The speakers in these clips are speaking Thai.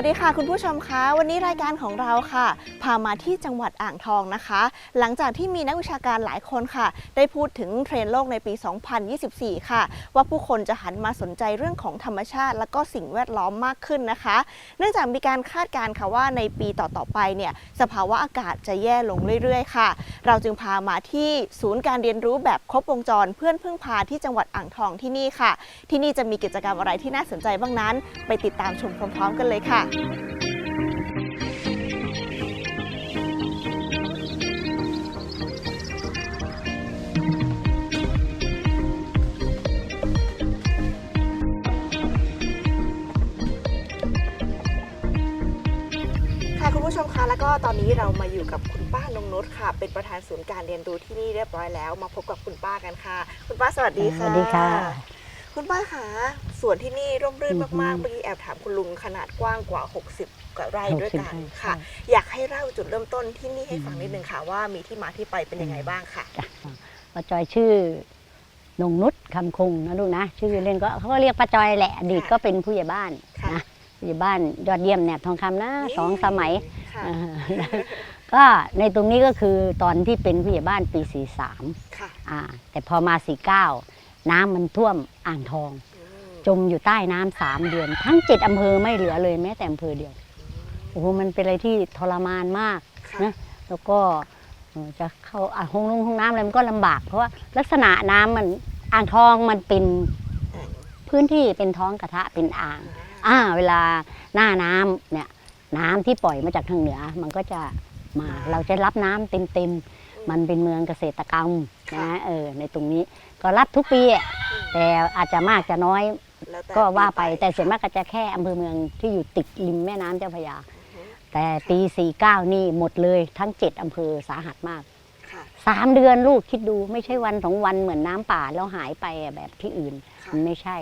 วัสดีค่ะคุณผู้ชมคะ วันนี้รายการของเราค่ะ พามาที่จังหวัดอ่างทองนะคะ หลังจากที่มีนักวิชาการหลายคนค่ะ ได้พูดถึงเทรนด์โลกในปี 2024 ค่ะ ว่าผู้คนจะหันมาสนใจเรื่องของธรรมชาติ และก็สิ่งแวดล้อมมากขึ้นนะคะ เนื่องจากมีการคาดการณ์ค่ะว่าในปีต่อๆไปเนี่ยสภาวะอากาศจะแย่ลงเรื่อยๆ ค่ะ เราจึงพามาที่ศูนย์การเรียนรู้แบบครบวงจร เพื่อนพึ่งพาที่จังหวัดอ่างทองที่นี่ค่ะ ที่นี่จะมีกิจกรรมอะไรที่น่าสนใจบ้างนั้น ไปติดตามชมพร้อม ๆ กันเลยค่ะค่ะคุณผู้ชมคะแล้วก็ตอนนี้เรามาอยู่กับคุณป้านงนุชค่ะ เป็นประธานศูนย์การเรียนรู้ที่นี่เรียบร้อยแล้ว มาพบกับคุณป้ากันค่ะ คุณป้าสวัสดีค่ะ สวัสดีค่ะ คุณป้าคะสวนที่นี่ร่มรื่นอือฮึมากๆเมื่อกี้แอบถามคุณลุงขนาดกว้างกว่า 60กว่าไร่ด้วยกัน60ไร่ค่ะใช่อยากให้เล่าจุดเริ่มต้นที่นี่ให้ฟังนิดนึงค่ะว่ามีที่มาที่ไปเป็นยังไงบ้างค่ะจ้ะป้าจอยชื่อนงนุชคำคงนะลูกนะ ชื่อเล่นก็เขาก็เรียกป้าจอยแหละอดีตก็เป็นผู้ใหญ่บ้านค่ะนะผู้ใหญ่บ้านยอดเยี่ยมแหนบทองคำนะสองสมัยค่ะเออก็ในตรงนี้ก็คือตอนที่เป็นผู้ใหญ่บ้านปี 43 ค่ะอ่าแต่พอมา 49 น้ำมันท่วมอ่างทองอืมจมอยู่ใต้น้ำสามเดือน ทั้งเจ็ดอำเภอไม่เหลือเลยแม้แต่อำเภอเดียวโอ้โหมันเป็นอะไรที่ทรมานมากค่ะนะแล้วก็เอ่อจะเข้าอะห้องนุ่งห้องน้ำอะไรมันก็ลำบาก เพราะว่าลักษณะน้ำมันอ่างทองมันเป็นอืมพื้นที่เป็นท้องกระทะเป็นอ่างอ่าเวลาหน้าน้ำเนี่ยน้ำที่ปล่อยมาจากทางเหนือ มันก็จะมาเราจะรับน้ำเต็มเต็มๆมันเป็นเมืองเกษตรกรรมนะเออในตรงนี้ ก็รับทุกปีอะอืมแต่อาจจะมากจะน้อยแล้วต่ก็ว่าไปปีแต่ส่วนมากก็จะแค่อำเภอเมืองที่อยู่ติดริมแม่น้ำเจ้าพระยาอืมแต่ปี49นี่หมดเลยทั้ง 7อำเภอสาหัสมาก ค่ะ สามเดือนลูกคิดดูไม่ใช่วันสองวันเหมือนน้ำป่าแล้วหายไปอะแบบที่อื่น ค่ะ มันไม่ใช่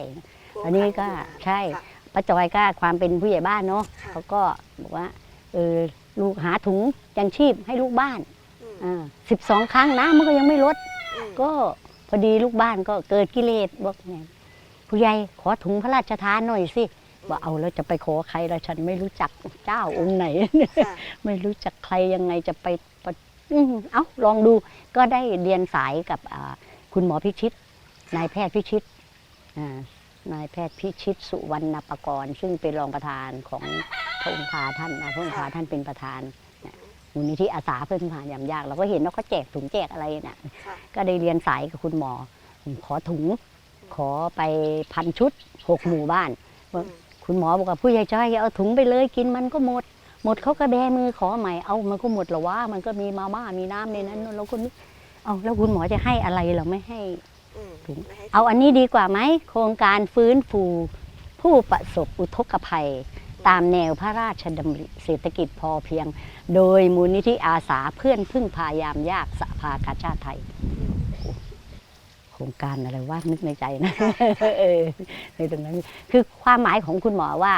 พวกอันนี้ก็พันธุ์ใช่ ค่ะ ป้าจอยก็ความเป็นผู้ใหญ่บ้านเนาะค่ะ เขาก็บอกว่าเออลูกหาถุงยังชีพให้ลูกบ้านอืมสิบสองครั้งน้ำมันก็ยังไม่ลด อืมก็ พอดีลูกบ้านก็เกิดกิเลสบอกไงผู้ใหญ่ขอถุงพระราชทานหน่อยสิว่าเอาแล้วจะไปขอใครละฉันไม่รู้จักเจ้าองค์ไหนค่ะไม่รู้จักใครยังไงจะไปปะอืมเอ้าลองดูก็ได้เรียนสายกับอ่าคุณหมอพิชิต นายแพทย์พิชิตอ่านายแพทย์พิชิตสุวรรณปกรณ์ซึ่งเป็นรองประธานของพระองค์พาท่านนะพระองค์พาท่านเป็นประธานเนี่ย มูลนิธิอาสาเพื่อนผ่านยามยาก เราก็เห็นว่าเขาแจกถุงแจกอะไรเนี่ยค่ะก็ได้เรียนสายกับคุณหมอผมขอถุงขอไปพันชุดหกหมู่บ้านอืมคุณหมอบอกว่าผู้ใหญ่จ้อยเอาถุงไปเลยกินมันก็หมด หมดเขาก็แบมือขอใหม่เอามันก็หมดแล้วว่ามันก็มีมาม่ามีน้ำในนั้นเราก็นึกเอาแล้วคุณหมอจะให้อะไรเราไม่ให้อืมถุงไม่ให้เอาอันนี้ดีกว่าไหมโครงการฟื้นฟูผู้ประสบอุทกภัย ตามแนวพระราชดำริเศรษฐกิจพอเพียง โดยมูลนิธิอาสาเพื่อนพึ่งพายามยากสภากาชาติไทย โครงการอะไรว่านึกในใจนะเออในตรงนั้นคือความหมายของคุณหมอว่า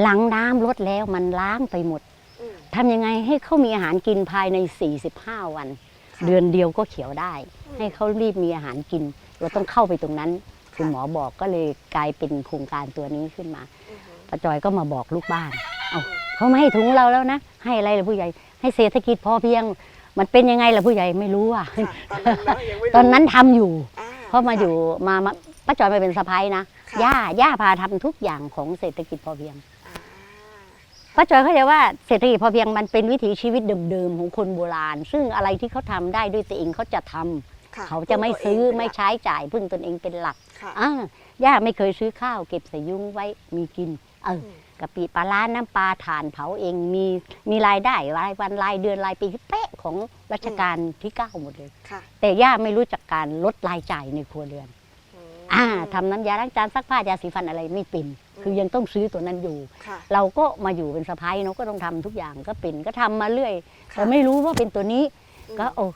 หลังน้ำลดแล้วมันล้างไปหมดอืมทำยังไงให้เขามีอาหารกินภายใน 45 วันค่ะเดือนเดียวก็เขียวได้อืมให้เขารีบมีอาหารกิน เราต้องเข้าไปตรงนั้น คุณหมอบอกก็เลยกลายเป็นโครงการตัวนี้ขึ้นมาอือฮึ ป้าจอยก็มาบอกลูกบ้าน เอาเขาไม่ให้ถุงเราแล้วนะ ให้อะไรล่ะผู้ใหญ่ ให้เศรษฐกิจพอเพียง มันเป็นยังไงล่ะผู้ใหญ่ไม่รู้อะค่ะตอนนั้นเนอะยังไม่รู้ตอนนั้นทำอยู่อ่เพราะมาอยู่มามาป้าจอยมาเป็นสะพ้ายนะค่ะย่า ย่าพาทำทุกอย่างของเศรษฐกิจพอเพียงอ่าป้าจอยเข้าใจว่าเศรษฐกิจพอเพียงมันเป็นวิถีชีวิตเดิมๆของคนโบราณ ซึ่งอะไรที่เขาทำได้ด้วยตัวเองเขาจะทำค่เขาจะไม่ซื้อตัวเงไม่เป็นหลักใช้จ่ายพึ่งตนเองเป็นหลักค่ะอ่าย่าไม่เคยซื้อข้าวเก็บใส่ยุ้งไว้มีกิน เอออืมกะปิปลาร้าน้ำปลาถ่านเผาเองมีมีรายได้รายวันรายเดือนรายปีเป๊ะของรัชกาลที่เก้าหมดเลย ค่ะแต่ย่าไม่รู้จักการลดรายจ่ายในครัวเรือนมอ่าทำน้ำยาล้างจานซักผ้ายาสีฟันอะไรไม่เป็น คือยังต้องซื้อตัวนั้นอยู่ ค่ะ เราก็มาอยู่เป็นสะพ้ายเนาะก็ต้องทำทุกอย่างก็เป็นก็ทำมาเรื่อยค่ะแต่ไม่รู้ว่าเป็นตัวนี้อืมก็โอ้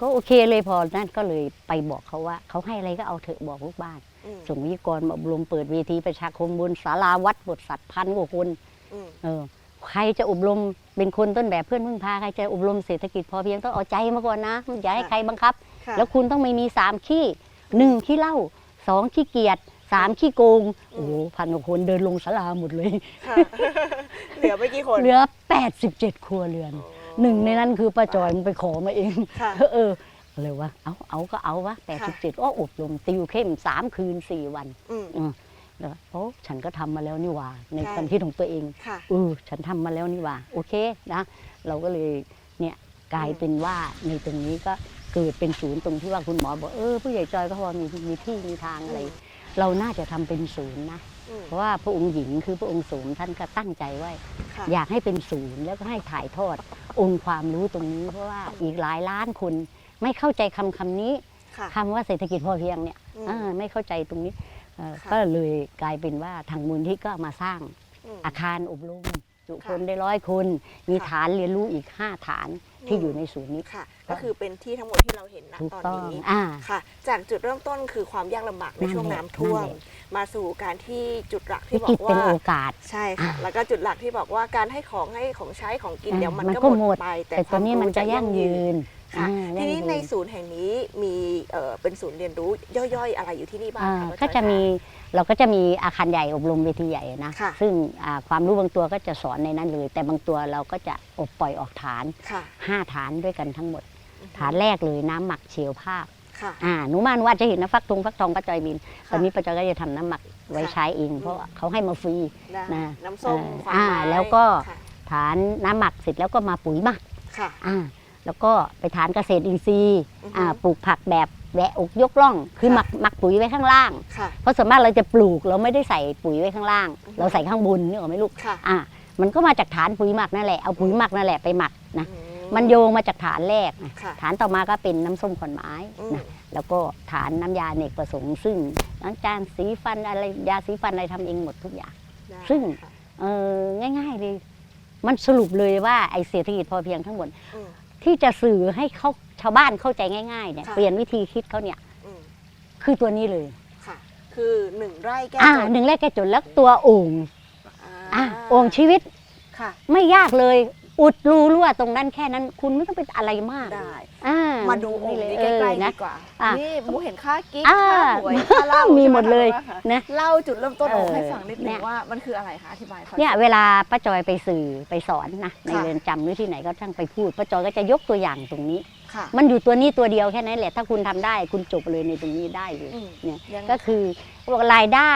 ก็โอเคเลยพอนั่นก็เลยไปบอกเขาว่าเขาให้อะไรก็เอาเถอะบอกลูกบ้านอืม ส่งวิทยากรมาอบรมเปิดเวทีประชาคมบนศาลาวัดบทสัตว์พันกว่าคนอืมเออใครจะอบรมเป็นคนต้นแบบเพื่อนพึ่งพาใครจะอบรมเศรษฐกิจพอเพียงต้องเอาใจมาก่อนนะอย่าให้ใครบังคับค่ะแล้วคุณต้องไม่มีสามขี้หนึ่งขี้เหล้าสองขี้เกียจสามขี้โกงโอ้โหพันกว่าคนเดินลงสลาหมดเลยค่ะเหลือไม่กี่คนเหลือ87ครัวเรือนหนึ่งในนั้นคือป้าจอยมันไปขอมาเองค่ะเออ เลยวะเอาเอาก็เอาวะ87ก็อบรมติวเข้ม3คืน4วันอืมอืมแล้วโอ้ฉันก็ทำมาแล้วนี่หว่า ในใช่ความคิดของตัวเองค่ะเออฉันทำมาแล้วนี่หว่า โอเคนะ เราก็เลยเนี่ยกลายเป็นว่าในตรงนี้ก็เกิดเป็นศูนย์ตรงที่ว่าคุณหมอบอกเออผู้ใหญ่จอยก็พอมีมีที่มีทางอะไรอืมเราน่าจะทำเป็นศูนย์นะอืมเพราะว่าพระองค์หญิงคือพระองค์สมท่านก็ตั้งใจไว้ค่ะอยากให้เป็นศูนย์แล้วก็ให้ถ่ายทอดองค์ความรู้ตรงนี้เพราะว่าอีกหลายล้านคน ไม่เข้าใจคำคำนี้ค่ะคำว่าเศรษฐกิจพอเพียงเนี่ยอืมเออไม่เข้าใจตรงนี้เอ่อค่ะก็เลยกลายเป็นว่าทางมูลที่ก็มาสร้างอืมอาคารอบรมจุค่ะคนได้ร้อยคน มีค่ะฐานเรียนรู้อีก 5 ฐานที่อืมอยู่ในศูนย์นี้ค่ะ ก็คือเป็นที่ทั้งหมดที่เราเห็นณถูกตอนต้องนี้อ่าค่ะ จากจุดเริ่มต้นคือความยากลำบากในนั่นช่วงแหละน้ำท่วมนั่นแหละมาสู่การที่จุดหลักวิที่บกฤอตกเป็นว่าโอกาสใช่ค่ะอ่าแล้วก็จุดหลักที่บอกว่าการให้ของให้ของใช้ของกินอ่าเดี๋ยวมันมันก็ก็หหมมดดไป แต่ตัวนี้มันจะยั่งยืน ค่ะอ่าทีนี้ยั่งยืในศูนย์แห่งนี้มีเอ่อเป็นศูนย์เรียนรู้ย่อยๆ อะไรอยู่ที่นี่บ้างอ่าคะป้าก็อยจะคมีเราก็จะมีอาคารใหญ่อบรมเวทีใหญ่นะค่ะซึ่งอ่าความรู้บางตัวก็จะสอนในนั้นเลย แต่บางตัวเราก็จะอบปล่อยออกฐานค่ะ5ฐานด้วยกันทั้งหมดอือฮึฐานแรกเลยน้ำหมักเชียวภาพค่ะอ่าหนูมาหนูว่าจะเห็นนะฟักทองฟักทองป้าจอยบินค่ะตอนนี้ป้าจอยก็จะทำน้ำหมักไว้ค่ะใช้เอง เพราะว่าเขาให้มาฟรีได้นะน้ำส้มเอ่อฝาอ่าไม้แล้วก็ค่ะฐานน้ำหมักเสร็จแล้วก็มาปุ๋ยหมักค่ะอ่า แล้วก็ไปฐานเกษตรอินทรีย์อือฮึอ่าปลูกผักแบบแหวะอกยกล่อง คือค่ะหมักหมักปุ๋ยไว้ข้างล่างค่ะเพราะส่วนมากเราจะปลูกเราไม่ได้ใส่ปุ๋ยไว้ข้างล่างอือฮึเราใส่ข้างบนนึกออกไหมลูกค่ะอ่ามันก็มาจากฐานปุ๋ยหมักนั่นแหละเอาปุ๋ยหมักนั่นแหละไปหมักนะอืมันโยงมาจากฐานแรกนะค่ะฐานต่อมาก็เป็นน้ำส้มขอนไม้อืมนะแล้วก็ฐานน้ำยาเนกประสงค์ ซึ่งล้างจานสีฟันอะไรยาสีฟันอะไรทำเองหมดทุกอย่างได้ซึ่งค่ะเออง่ายๆเลย มันสรุปเลยว่าไอเศรษฐกิจพอเพียงทั้งหมดอืม ที่จะสื่อให้เขาชาวบ้านเข้าใจง่ายๆเนี่ยค่ะ เปลี่ยนวิธีคิดเขาเนี่ยอืมคือตัวนี้เลยค่ะ คือหนึ่งไร่แก้อ่าจนหนึ่งแรกแกจดแล้วตัวโอ่งอ่าโอ่งชีวิตค่ะ ไม่ยากเลย อุดรูรั่วตรงนั้นแค่นั้น คุณไม่ต้องเป็นอะไรมากได้อ่ามาดูโอ่งเลยนี้เอใกอล้ๆนะดีกว่าอะนี่หมูเห็นค่ากิ๊กอ่าค่าหวยค่าเหล้ามีใช่ไหมดเลยคะนะเล่าจุดเริ่มต้นโอ่งเออให้ฟังนิดนึเนี่งยว่ามันคืออะไรคะอธิบายฟังเนี่ยเวลาป้าจอยไปสื่อไปสอนนะในค่ะเรือนจำหรือที่ไหนก็ช่างไปพูดป้าจอยก็จะยกตัวอย่างตรงนี้ค่ะมันอยู่ตัวนี้ตัวเดียวแค่นั้นแหละ ถ้าคุณทำได้คุณจบเลยในตรงนี้ได้เลยอืมเนี่ยยังไงก็คือบอกรายได้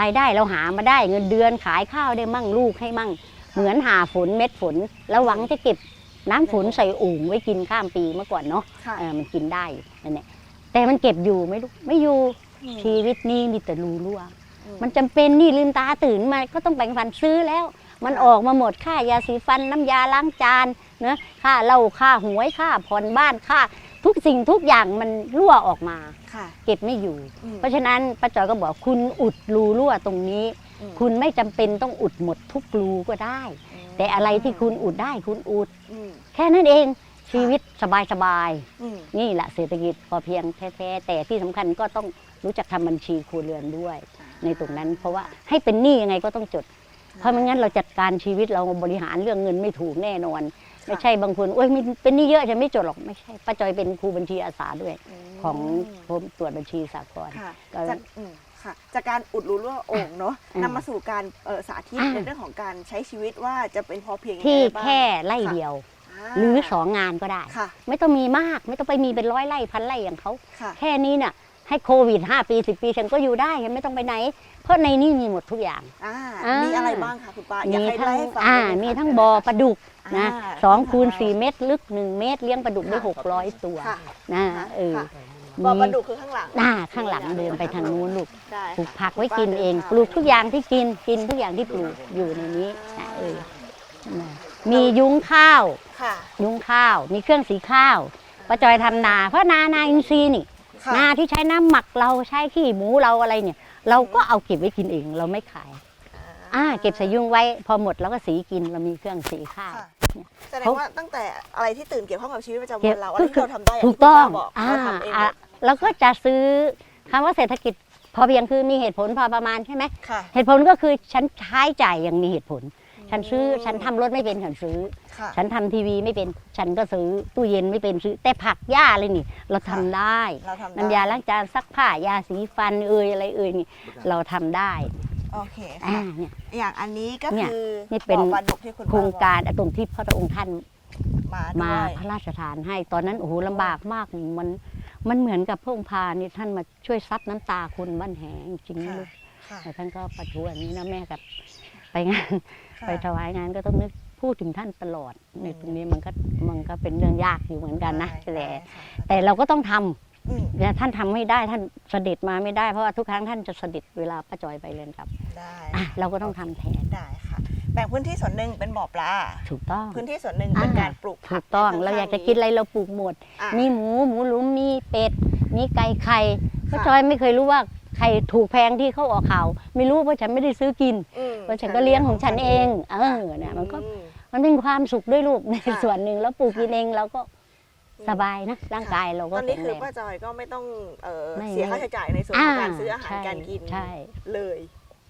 รายได้เราหามาได้เงินเดือนขายข้าวได้มั่งลูกให้มั่ง เหมือนหาฝนเม็ดฝน แล้วหวังจะเก็บน้ำฝนใส่โอ่งไว้กินข้ามปีเมื่อก่อนเนาะค่ะ เออมันกินได้นั่นแหละแต่มันเก็บอยู่ไหม่รู้ไม่อยู่อืมชีวิตนี้มีแต่รูรั่วอืมันจำเป็นนี่ลืมตาตื่นมาก็ต้องแบ่งฟันซื้อแล้ว มันค่ะออกมาหมดค่ายาสีฟันน้ำยาล้างจานเนะค่าเหล้าค่าหวยค่าผ่อนบ้านค่า ทุกสิ่งทุกอย่างมันรั่วออกมา ค่ะเก็บไม่อยู่ อืมเพราะฉะนั้นป้าจอยก็บอกคุณอุดรูรั่วตรงนี้อืม คุณไม่จำเป็นต้องอุดหมดทุกรูก็ได้ แต่อะไรที่คุณอุดได้คุณอุดอืมแค่นั้นเองชีวิตสบายสบายๆอืมนี่แหละเศรษฐกิจพอเพียงแท้ๆแต่ที่สำคัญก็ต้องรู้จักทำบัญชีครัวเรือนด้วย ในตรงนั้น เพราะว่าให้เป็นหนี้ยังไงก็ต้องจด เพราะไม่งั้นเราจัดการชีวิตเราบริหารเรื่องเงินไม่ถูกแน่นอน ไม่ใช่บางคนโอ้ยมีเป็นหนี้เยอะฉันไม่จดหรอกไม่ใช่ป้าจอยเป็นครูบัญชีอาสาด้วยมของกรมตรวจบัญชีสากล ค่ะก็จากอืมค่ะจากการอุดรูรั่วโอ่งเนาะอ่านำมาสู่การเอ่อสาธิตอ่าในเรื่องของการใช้ชีวิตว่าจะเป็นพอเพียงยังไงที่บ้างแค่ไร่เดียวาหรือสองงานก็ได้ค่ะไม่ต้องมีมากไม่ต้องไปมีเป็นร้อยไร่พันไร่อย่างเขาค่ะแค่นี้เนี่ยให้โควิด 5 ปี 10 ปีฉันก็อยู่ได้ฉันไม่ต้องไปไหน เพราะในนี้มีหมดทุกอย่างอ่าอ่ามีมีอะไรบ้างคะคุณป้าอยากมีให้ทั้ไล่งให้ฟังอ่าได้ไหมีคะทั้งบ่อปลาดุกนะอ่าสองคูณค่ะสี่เมตร ลึกหนึ่งเมตร เลี้ยงปลาดุกได้หกร้อยตัวค่ะนะค่ะเออค่ะ บ่อปลาดุกคือข้างหลังหน้าข้างหลังเดินไปทางนู้นลูกได้ปลูกค่ะผักไว้คุณป้ากินเองดิทาปลูกทุกอย่างที่กินกินทุกอย่างที่ปลูกอยู่ในนี้นะเออนะมียุ้งข้าว ค่ะ ยุ้งข้าว มีเครื่องสีข้าวป้าจอยทำนา เพราะนานาอินทรีย์นี่ค่ะ นาที่ใช้น้ำหมักเราใช้ขี้หมูเราอะไรเนี่ย เราก็เอาเก็บไว้กินเองเราไม่ขาย อ่าเก็บใส่ยุงไว้พอหมดแล้วก็สีกินเรามีเครื่องสีข้าว ค่ะเนี่ยแสดงเขาว่าตั้งแต่อะไรที่ตื่นเกี่ยวข้องกับชีวิตประจำเก็วับนเราอะไรที่เราทำได้ย่าถูกที่คุณต้องป้าบอกอ่าเราทำเองหมอ่าดแล้วก็จะซื้อคำว่าเศรษฐกิจพอเพียงคือมีเหตุผลพอประมาณใช่ไหม ค่ะ เหตุผลก็คือฉันใช้จ่ายอย่างมีเหตุผล ฉันซื้อ ฉันทำรถไม่เป็นฉันซื้อ ค่ะ ฉันทำทีวีไม่เป็น ฉันก็ซื้อ ตู้เย็นไม่เป็นซื้อ แต่ผักหญ้าเลยนี่ เราทำได้ เราทำได้ น้ำยาล้างจานซักผ้ายาสีฟันเอ่ยอะไรเอ่ยนี่ เราทำได้ โอเคอ่าค่ะเนี่ย อย่างอันนี้ก็เนี่ยคือนี่เป็น บ่อปลาดุกที่คุณโครงป้บอกการตรงที่พระองค์ท่านมามาด้วยพระราชทานให้ตอนนั้นโอ้โหลำบากมากมันมันเหมือนกับพระองค์พานี่ท่านมาช่วยซับน้ำตาคนบ้านแหงจริงๆค่ะลูกค่ะแต่ท่านก็ประทวนนี้นะแม่กับไปงาน ค่ะ ไปถวายงานก็ต้องนึกพูดถึงท่านตลอดในอืม ตรงนี้มันก็มันก็เป็นเรื่องยากอยู่เหมือนกันนะได้แต่ได้ค่ะแต่เราก็ต้องทำอืม แต่ท่านทำไม่ได้ท่านเสด็จมาไม่ได้เพราะว่าทุกครั้งท่านจะเสด็จเวลาป้าจอยไปเรียนครับ ได้อะเราก็ต้องทำแทนได้ค่ะแบ่งพื้นที่ส่วนหนึ่งเป็นบ่อปลาถูกต้องพื้นที่ส่วนหนึ่งเป็นอ่าการปลูกผัถูกต้องข้ๆเราอยากจะกินอะไรเราปลูกหมดอะมีหมูหมูหลุมมีเป็ดมีไก่ไข่ป้าค่ะจอยไม่เคยรู้ว่าไข่ถูกแพงที่เขาออกข่าวไม่รู้เพราะฉันไม่ได้ซื้อกินอืมเพราะฉันก็เลี้ยงของฉันเอง เออเนี่ยมันก็อืมมันเป็นความสุขด้วยลูกในค่ะส่วนหนึ่งแล้วปลูกค่ะกินเองเราก็ สบายนะร่างกายเราตก็อนนี้แข็งคืแรอง ป้าจอยก็ไม่ต้องเอ่อไม่เสียค่าใช้จ่ายในส่วนของการซื้ออาหารใช่การกินใช่ เลย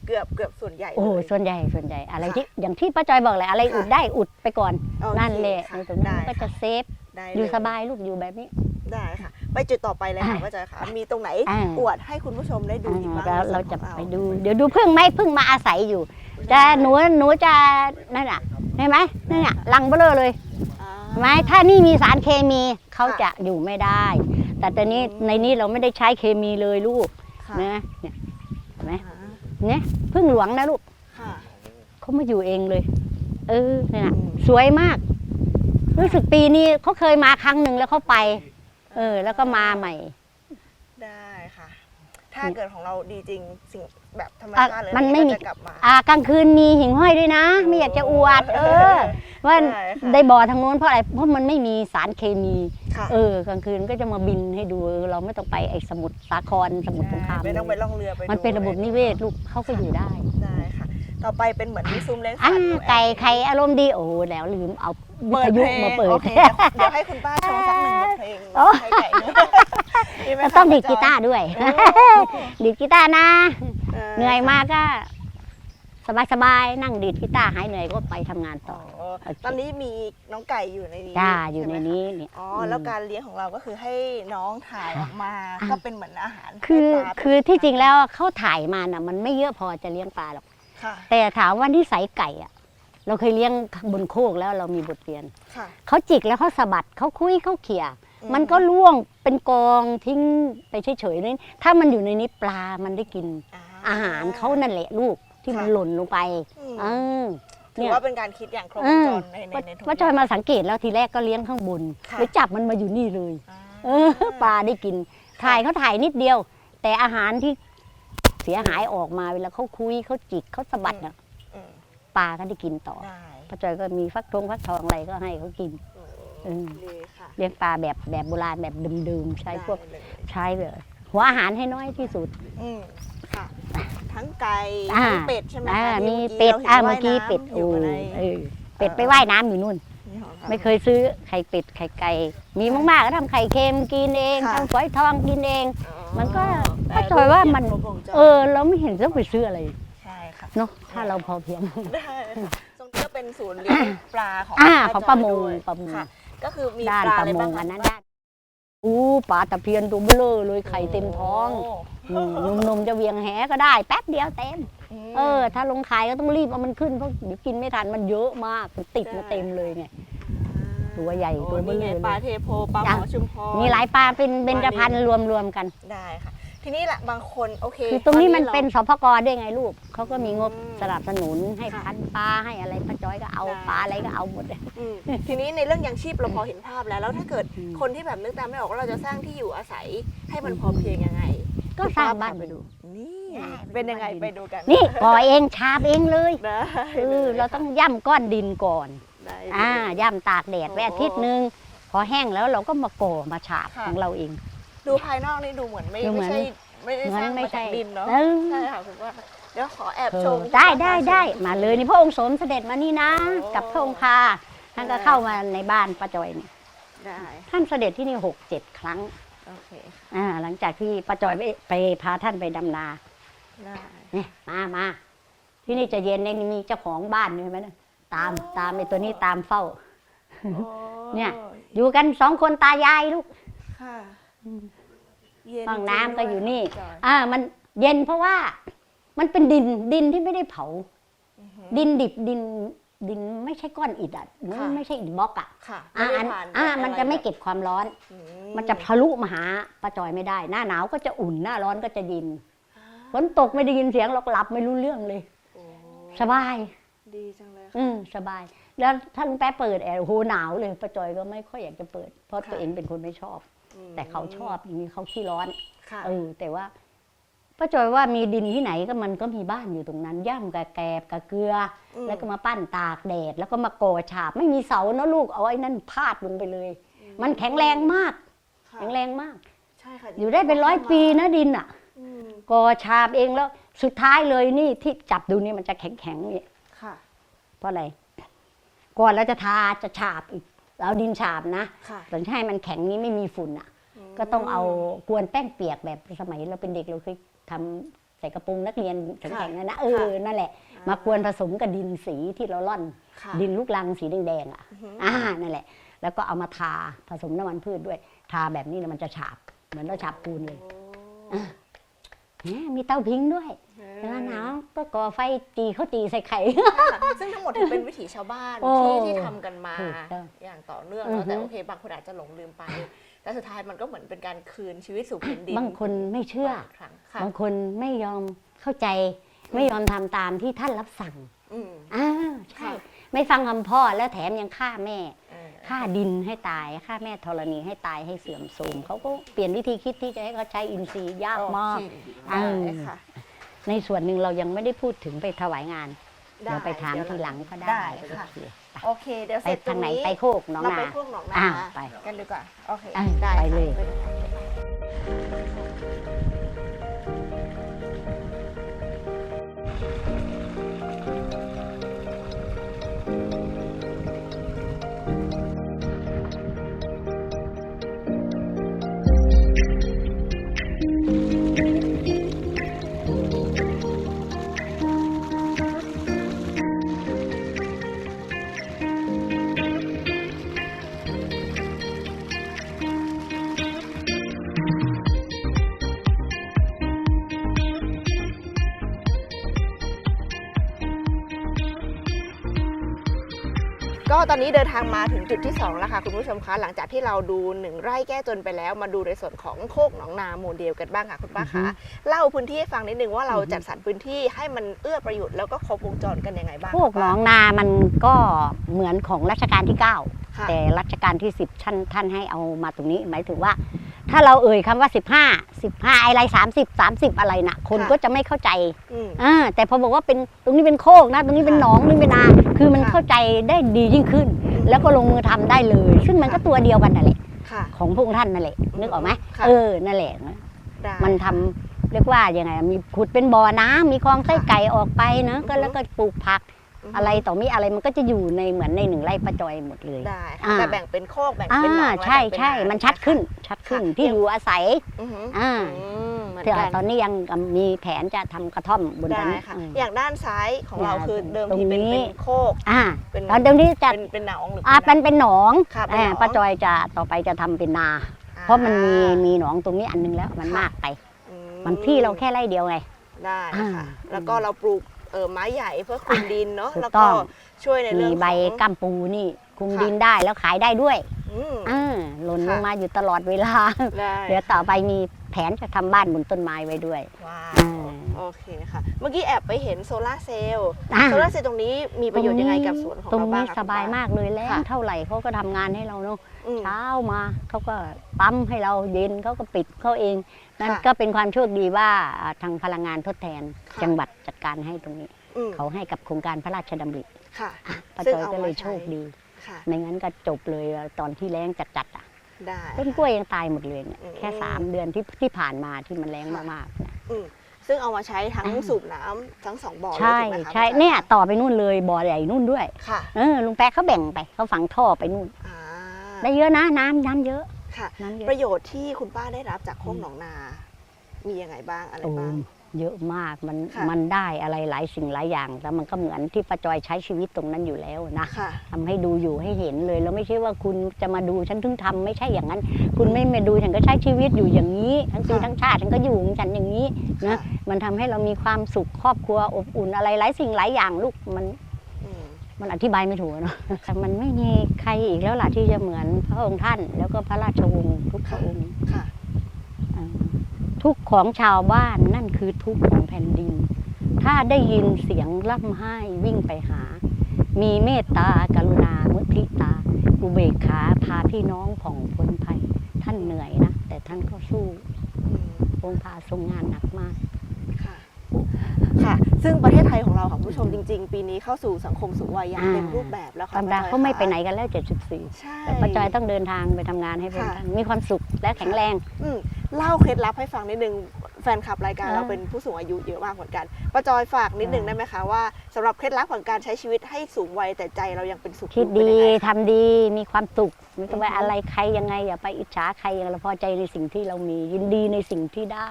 เกือบเกือบส่วนใหญ่โอ้เลย ส่วนใหญ่ส่วนใหญ่อะไรค่ะที่อย่างที่ป้าจอยบอกแหละอะไรค่ะ อุดได้อุดไปก่อนโอเคนั่นแหละค่ะในตรงนั้นมันก็ได้จะค่ะเซฟได้อยู่เลสบายลูกอยู่แบบนี้ ได้ค่ะ ไปจุดต่อไปเลยค่ะอะป้าจอยค่ะ มีตรงไหนอ่า อวดให้คุณผู้ชมได้ดูอีกบ้างเราในส่เราวนจะของไปดู เดี๋ยวดูพึ่งไหมพึ่งมาอาศัยอยู่ จะหนูหนูจะนั่นน่ะเห็นไหมนั่นน่ะลังเบลอเลยอ่าเห็น ไหมถ้านี่มีสารเคมีเขาค่ะจะอยู่ไม่ได้ แต่ตอนนี้อืมในนี้เราไม่ได้ใช้เคมีเลยลูกค่ะนะเนี่ยเห็นไหมอ่าเนี่ยพึ่งหลวงนะลูกค่ะ เขามาอยู่เองเลย เออเนี่ยอืม สวยมาก รู้สึกปีนี้เขาเคยมาครั้งหนึ่งแล้วเขาไป เออ แล้วก็มาใหม่ ได้ค่ะ ถ้าเกิดของเราดีจริงสิ่ง แบบธรรมอะชาติเลยมันไม่มีก็จะกลับมาอ่ากลางคืนมีหิ่งห้อยด้วยนะ ไม่อยากจะอวด เออ ว่าได้ค่ะได้บ่อทางโน้นเพราะอะไรเพราะมันไม่มีสารเคมีค่ะเออกลางคืนก็จะมาบินให้ดูเออเราไม่ต้องไปไอ้สมุทรสาครสมุทรสงครามไม่ต้องไปล่องเรือไปดูมันเป็นระบบนิเวศลูกเขาก็อยู่ได้ได้ค่ะ ต่อไปเป็นเหมือนมีซุ้มเลี้ยงสัอ่าตว์อยู่ไก่ไข่อารมณ์ดีโอ้โหแล้วลืมเอาวิเปิทดเพยุลงมาเปิโอดเคเดี๋ยวให้คุณป้าโชว์สักหนึ่งบทเพลงโอ้ให้ไก่ด้วยดีไหมคะต้องดีดกีตาป้ร์ด้วยจอยดีดกีตาร์นะโเหนื่อยมากก็สบายๆนั่งดีดกีตาร์หายเหนื่อยก็ไปทำงานต่อ อ๋อโอเค ตอนนี้มีน้องไก่อยู่ในนี้จ้าอยู่ในช่ไหมคะนี้เนี่ย อ๋อมแล้วการเลี้ยงของเราก็คือให้น้องถ่ายออกมา อะ ก็เป็นเหมือนอาหารคือให้ปลาคือที่จริงแล้วเขาถ่ายมาน่ะมันไม่เยอะพอจะเลี้ยงปลาหรอก ค่ะแต่ถามว่านิสัยไก่อะเราเคยเลี้ยงบนโคกแล้วเรามีบทเรียน ค่ะ เขาจิกแล้วเขาสะบัดเขาคุยเขาเขี่ยอืมันก็ล่วงเป็นกองทิ้งไปเฉยๆนี่ถ้ามันอยู่ในนี้ปลามันได้กินอา หารเขานั่นแหละลูกที่มันค่ะหล่นลงไปอืมเออถือว่าเป็นการคิดอย่างครบเอวงอจรในในในทุกว่าจอยมาสังเกตแล้วทีแรกก็เลี้ยงข้างบนค่ะไปจับมันมาอยู่นี่เลยอ่าเออปลาได้กิน ถ่ายเขาถ่ายนิดเดียว แต่อาหารที่เสียหายออกมาเวลาเขาคุยเขาจิกเขาสะบัดน่ะอืมปลาก็ได้กินต่อได้ป้าจอยก็มีฟักทองฟักทองอะไรก็ให้เขากินอืมเออดีค่ะเลี้ยงปลาแบบแบบโบราณแบบเดิมๆใช้พวกได้เลยใช้เลยหัวอาหารให้น้อยที่สุดอืม ค่ะ ทั้งไก่อ่าทั้งเป็ดใช่ไหมอ่าคะที่มีอเป็ดราห็นอ่าว่เมื่อกี้น้ำเป็ดอโอ้ยู่ในเออเป็ดไปว่ายน้ำอยู่นู่นนี่ของขาไม่เคยซื้อไข่เป็ดไข่ไก่ มีมากๆก็ทำไข่เค็มกินเองค่ะ ทำฝอยทองกินเองอ๋อมันก็ได้ป้าจอยว่ามันครบวงจรเออ เราไม่เห็นต้องไปซื้ออะไรใช่ค่ะเนาะถ้าเราพอเพียง ได้ค่ะตรงนี้ก็เป็นศูนย์เลี้ยงปลาของอ่าป้ของประมงจอยด้วยประมง ค่ะก็คือมีด้านปลาปอะไรระมบ้างงอันนั้นคะด้าน อู้ปลาตะเพียนตัวเบลอเลยไข่เต็มท้องโอืมหนุ่มๆจะเหวียงแหก็ได้ แป๊บเดียวเต็มมเออ ถ้าลงขายก็ต้องรีบเอามันขึ้นเพราะเดี๋ยวกินไม่ทันมันเยอะมากมันติดมาเต็มเลยไงตัวใหญ่โอ้ตัวเบลอนี่ไงเลย ปลาเทโพปลาหจ้ะมอชุมพรมีหลายปลาเป็นเบญจพรรณรวมๆกัน ได้ค่ะ ทีนี้แหละบางคนโอเคคือตรงนี้มันราเป็นสพกด้วยไงลูกเขาก็มีงบอืมสนับสนุนให้ค่ะพันธุ์ปลาให้อะไรป้าจอยก็เอาได้ปลาอะไรก็เอาหมดอืมทีนี้ในเรื่องยังชีพเราพอเห็นภาพแล้ว แล้วถ้าเกิดอืมคนที่แบบนึกตามไม่ออกว่าเราจะสร้างที่อยู่อาศัยให้มันพอเพียงยังไง ก็สร้างบ้านไปดู นี่ได้เป็นยังไงบ้านดินไปดูกัน นี่ก่อเองชาบเองเลยได้เออเราต้องย่ำก้อนดินก่อนได้อ่าย่ำตากแดดไว้โอ้อาทิตย์หนึงพอแห้งแล้วเราก็มาก่อมาฉาบค่ะของเราเอง ดูภายนอกนี่ดูเหมือนไม่ดูเหมืไม่อน ใช่ไม่ได้เหมืสอนร้างไม่มาใช่จากดินเนาะเออใช่ค่ะคุณว่าเดี๋ยวขอแอบเอชอมได้ได้ที่ได้บ้นมาเลยนี่พระองค์สมเสด็จมานี่นะโอ้กับพระองค์พาท่านก็ได้เข้ามาในบ้านป้าจอยเนี่ยได้ท่านเสด็จที่นี่หกเจ็ดครั้งโอเคอ่าหลังจากที่ป้าจอยไปไปพาท่านไปดำนา ได้เนี่ยมามาที่นี่จะเย็นเนี่ยมีเจ้าของบ้านด้วยไหมเนี่ยตามตามไอ้ตัวนี้ตามเฝ้าโอ้เนี่ยอยู่กันสองคนตายายลูกค่ะอืม เย็นห้องน้ำก็อยู่นี่ จอยอ่า มันเย็นเพราะว่ามันเป็นดินดินที่ไม่ได้เผา อือหือ ดินดิบดินดินไม่ใช่ก้อนอิฐอะไม่ค่ะ ไม่ใช่อิฐบล็อกอะค่ะอ่าไได้อันผ่านอ่าอรมันจะไม่แบบเก็บความร้อน อืมันจะทะลุมาหาป้าจอยไม่ได้ หน้าหนาวก็จะอุ่นหน้าร้อนก็จะเยินฝนตกไม่ได้ยินเสียงหรอกหลับไม่รู้เรื่องเลย โอ้สบาย ดีจังเลยค่ะ อืมสบาย แล้วถ้าลุงแป๊ะเปิดแอร์โอ้โหหนาวเลยป้าจอยก็ไม่ค่อยอยากจะเปิด เพราะค่ะ ตัวเองเป็นคนไม่ชอบม แต่เขาชอบอย่างนี้เขาขี้ร้อนค่ะเออแต่ว่าป้าจอยว่ามีดินที่ไหนก็มันก็มีบ้านอยู่ตรงนั้น ย่ำกับแกบกับเกลืออมแล้วก็มาปั้นตากแดด แล้วก็มาก่อฉาบ ไม่มีเสาเนอะลูกเอาไอ้นั่นพาดลงไปเลย มันแข็งแรงมากค่ะแข็งแรงมากใช่ค่ะอยู่ได้เป็นร้อยปีนะดินอะอืมก่อฉาบเองแล้วสุดท้ายเลยนี่ที่จับดูนี่มันจะแข็งแข็งๆนี่ค่ะเพราะอะไรก่อนเราจะทาจะฉาบอีก เอาดินฉาบนะค่ะแต่ให้มันแข็งนี้ไม่มีฝุ่นอะมก็ต้องเอากวนแป้งเปียกแบบสมัยเราเป็นเด็กเราเคยทำใส่กระโปรงนักเรียนแข็งๆนะนะเออนั่นแหละ มากวนผสมกับดินสีที่เราล่อนค่ะดินลูกลังสีแดงๆอะอือหืออ่านั่นแหละ แล้วก็เอามาทาผสมน้ำมันพืชด้วย ทาแบบนี้แล้วมันจะฉาบ เหมือนเราฉาบปูนเลยโอ้เนี่ยมีเตาพิงด้วย เวลาหนาวก็ก่อไฟตีเขาวตีใส่ไข่ค่ะซึ่งทั้งหมดถือเป็นวิถีชาวบ้านโอ้ที่ที่ทำกันมาถูกต้องอย่างต่อเนื่องอือเนาะฮึแต่โอเค บางคนอาจจะหลงลืมไป แต่สุดท้ายมันก็เหมือนเป็นการคืนชีวิตสู่แผ่นดินบางคนไม่เชื่อ บางครั้งค่ะบางคนไม่ยอมเข้าใจ ไม่ยอมทำตามที่ท่านรับสั่งอืมอ่าใช่ค่ะไม่ฟังคำพ่อแล้วแถมยังฆ่าแม่เออฆ่าดินให้ตายฆ่าแม่ธรณีให้ตายให้เสื่อมโทรมเขาก็เปลี่ยนวิธีคิดที่จะให้เขาใช้อินทรีย์ยากมากโอเคอืมได้ค่ะ ในส่วนหนึ่งเรายังไม่ได้พูดถึงไปถวายงาน เดี๋ยวไปถามเดี๋ยวทีหลังก็ได้ได้ค่ะโอเคไปโอเค เดี๋ยวไปเสร็จตรทางงไหนนี้ไปโคกหน้องเรานาไปพวกหนองนาอ่าไป กันดีกว่า โอเค อะได้ไปค่ะเลย ไป นนี้เดินทางมาถึงจุดที่ 2 แล้วค่ะคุณผู้ชมคะหลังจากที่เราดูหนึ่งไร่แก้จนไปแล้ว มาดูในส่วนของโคกหนองนาโมเดลกันบ้างค่ะคุณป้าอือฮึคะเล่าพื้นที่ให้ฟังนิดนึงว่าเราอือฮึจัดสรรพื้นที่ให้มันเอื้อประโยชน์แล้วก็ครบวงจรกันยังไงบ้างพวกหนองนามันก็เหมือนของรัชกาลที่9ค่ะแต่รัชกาลที่ 10ท่านท่านให้เอามาตรงนี้ หมายถึงว่า ถ้าเราเอ่ยคำว่า 15 15อะไร30 30 อะไรนะคนก็จะไม่เข้าใจอืมอ่าแต่พอบอกว่าเป็นตรงนี้เป็นโคกนะ ตรงนี้เป็นค่ะหนองตรงนี้เป็นนา คือมันค่ะเข้าใจได้ดียิ่งขึ้น แล้วก็ลงมือทำได้เลย ซึ่งมันก็ตัวเดียวกันนั่นแหละค่ะของพระองค์ท่านนั่นแหละนึกออกไหมค่ะเออนั่นแหละได้มันทำเรียกว่ายังไงมีขุดเป็นบ่อน้ำมีคลองไส้ไก่ออกไปนะก็อือฮึแล้วก็ปลูกผักม อะไรต่อมีอะไรมันก็จะอยู่ในเหมือนในหนึ่งไร่ประจอยหมดเลย ได้ค่ะอ่า แต่แบ่งเป็นโคกแบ่งอ่าเป็นหนองและใช่แบ่งเป็นใช่า มันชัดขึ้นชัดขึ้นค่ะ ที่อยู่อาศัย อือหืออ่า อืมเหมือนแต่กันตอนนี้ยังมีแผนจะทำกระท่อมบนได้นั้นค่ะ อืม อย่างด้านซ้ายของเราเนี่ยคือเดิมตรงทีเป็นนี้ เป็นโคกอ่าเป็นตอนเดี๋ยวนี้จะเป็นเป็นหนองหรืออ่าเป็เป็นน เป็นหนองค่ะเป็นอ่าหนองป้าจอยจะต่อไปจะทำเป็นนาเพราะมันมีมีหนองตรงนี้อันนึงแล้วมันค่ะมากไป อืมันที่เราแค่ไร่เดียวไง ได้นะคะอ่า แล้วก็เราปลูก เออไม้ใหญ่เพื่อคลุมดินเนาะถูกแล้วต้ก็อง ช่วยในเรื่มีองของใบกัมปูนี่คุมค่ะ ดินได้แล้วขายได้ด้วยอืม อ่าหล่นลค่ะ งมาอยู่ตลอดเวลาได้เดี๋ยวต่อไปมีแผนจะทำบ้านบนต้นไม้ไว้ด้วยว้าวอ่า โอเคค่ะ เมื่อกี้แอบไปเห็นโซลาร์เซลล์อ่าโซลาร์เซลล์ตรงนี้มีประโยชน์ยังไงกับสวนของตรงเราบ้านี้งคะสบายคุณป้ มากเลยแล้ค่ะงเท่าไหร่เขาก็ทำงานให้เราเนาะอืม เช้ามาเขาก็ปั๊มให้เราเย็นเขาก็ปิดเขาเองนั่นค่ะก็เป็นความโชคดีว่าอ่าทางพลังงานทดแทนค่ะ จังหวัดจัดการให้ตรงนี้ อืมเขาให้กับโครงการพระราชดำริค่ะป้าซึ่งจอยเอาก็เลยมาใช้ โชคดี ค่ะ ไม่งั้นก็จบเลยตอนที่แรงจัดๆอะได้ต้นกล้วยยังตายหมดเลยเนี่ยอืมแค่สามเดือนที่ที่ผ่านมาที่มันแรงค่ะมากๆนะ อืม ซึ่งเอามาใช้ทั้งอ่าสูบน้ำทั้งสองบ่อเลยใช่ถูกไหมคะใช่คุณป้าเนี่ยต่อไปนู่นเลยบ่อใหญ่นู่นด้วยค่ะเออลุงแป๊ะเขาแบ่งไปเขาฝังท่อไปนู่น อ่าได้เยอะนะน้ำน้ำเยอะค่ะ น้ำเยปอะระโยชน์ที่คุณป้าได้รับจากโคกหนองนา มียังไงบ้างอะไรโอ้บ้าง เยอะมากมันค่ะมันได้อะไรหลายสิ่งหลายอย่างแต่มันก็เหมือนที่ป้าจอยใช้ชีวิตตรงนั้นอยู่แล้วนะค่ะ ทำให้ดูอยู่ให้เห็นเลยแล้วไม่ใช่ว่าคุณจะมาดูฉันถึงทำไม่ใช่อย่างนั้น คุณไม่มาดูฉันก็ใช้ชีวิตอยู่อย่างนี้ ทั้งปีค่ะ ทั้งชาติฉันก็อยู่ของฉันอย่างนี้นะค่ะมันทำให้เรามีความสุขครอบครัวอบอุ่นอะไรหลายสิ่งหลายอย่างลูกมันอืมมันอธิบายไม่ถูกอะเนาะแต่มันไม่มีใครอีกแล้วล่ะที่จะเหมือนพระองค์ท่าน แล้วก็พระราชวงศ์ทุกพระองค์ค่ะ อ่า ทุกข์ของชาวบ้านนั่นคือทุกข์ของแผ่นดิน ถ้าได้ยินเสียงร่ำไห้วิ่งไปหา มีเมตตากรุณามุทิตา อุเบกขาพาพี่น้องผ่องพ้นภัย ท่านเหนื่อยนะ แต่ท่านก็สู้อืมองค์พาทรงงานหนักมากค่ะค่ะ ซึ่งประเทศไทยของเราค่ะคุณผู้ชมจริง ๆ ปีนี้เข้าสู่สังคมสูงวัยอย่างอ่าเต็มรูปแบบแล้วค่ะธรรมดาป้จอยเขาไม่ค่ะไปไหนกันแล้ว 74ใช่แต่ป้าจอยต้องเดินทางไปทำงานให้พวกค่ะท่านมีความสุขและแข็งแรงอืม เล่าเคล็ดลับให้ฟังนิดนึงแฟนคลับรายการอ่าเราเป็นผู้สูงอายุเยอะมากเหมือนกันป้าจอยฝากนิดนึงอ่าได้ไหมคะว่าสำหรับเคล็ดลับของการใช้ชีวิตให้สูงวัยแต่ใจเรายังเป็นสุขคิดอยู่เป็นดียังไงคะทำดีมีความสุขไม่ต้องไปอือฮึอะไรใครยังไงอย่าไปอิจฉาใครเราพอใจในสิ่งที่เรามียินดีในสิ่งที่ได้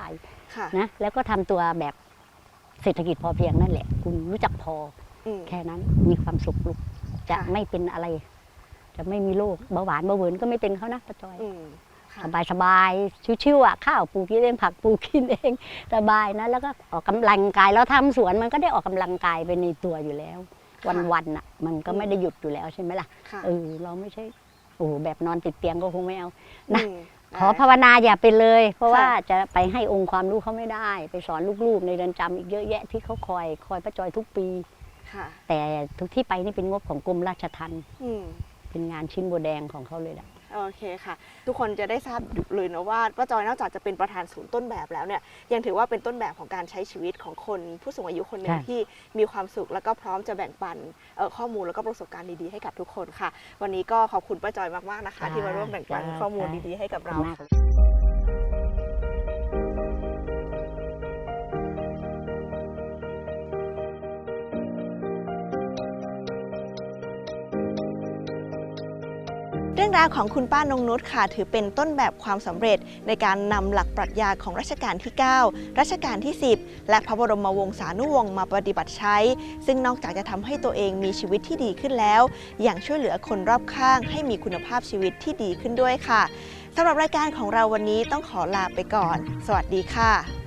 ค่ะนะแล้วก็ทำตัวแบบเศรษฐกิจพอเพียงนั่นแหละ คุณรู้จักพออืมแค่นั้นมีความสุขลูกจะค่ะไม่เป็นอะไร จะไม่มีโรคเบาหวานเบาหวานก็ไม่เป็นเขานะป้าจอยอืมค่ะ สบายสบายๆชิวๆอะข้าวปลูกกินเองผักปลูกกินเองสบายนะแล้วก็ออกกำลังกายแล้วทำสวนมันก็ได้ออกกำลังกายไปในตัวอยู่แล้ว วันๆอะ มันก็ไม่ได้หยุดอยู่แล้วใช่ไหมล่ะค่ะเออเราไม่ใช่โอ้โหแบบนอนติดเตียงก็คงไม่เอานะมขอภาวนาอย่าเป็นเลย เพราะค่ะว่าจะไปให้องค์ความรู้เขาไม่ได้ ไปสอนลูกๆ ในเรือนจำอีกเยอะแยะที่เขาคอยคอยประจอยทุกปีค่ะแต่ทุกที่ไปนี่เป็นงบของกรมราชทัณฑ์อืมเป็นงานชิ้นโบวแดงของเขาเลยแหละ โอเคค่ะ ทุกคนจะได้ทราบเลยนะว่าป้าจอยนอกจากจะเป็นประธานศูนย์ต้นแบบแล้วเนี่ยยังถือว่าเป็นต้นแบบของการใช้ชีวิตของคนผู้สูงอายุคนหนึ่งใช่ที่มีความสุขแล้วก็พร้อมจะแบ่งปันเอ่อข้อมูลแล้วก็ประสบการณ์ดีๆให้กับทุกคนค่ะ วันนี้ก็ขอบคุณป้าจอยมากๆนะคะ ที่มาร่วมแบ่งปันข้อมูลดีๆให้กับเราขอบคุณมากค่ะ รื่องราวของคุณป้านงนุชค่ะ ถือเป็นต้นแบบความสำเร็จในการนำหลักปรัชญาของรัชกาลที่ 9 รัชกาลที่ 10 และพระบรมวงศานุวงศ์มาปฏิบัติใช้ ซึ่งนอกจากจะทำให้ตัวเองมีชีวิตที่ดีขึ้นแล้วย่างช่วยเหลือคนรอบข้าง ให้มีคุณภาพชีวิตที่ดีขึ้นด้วยค่ะสำหรับรายการของเราวันนี้ต้องขอลาไปก่อน สวัสดีค่ะ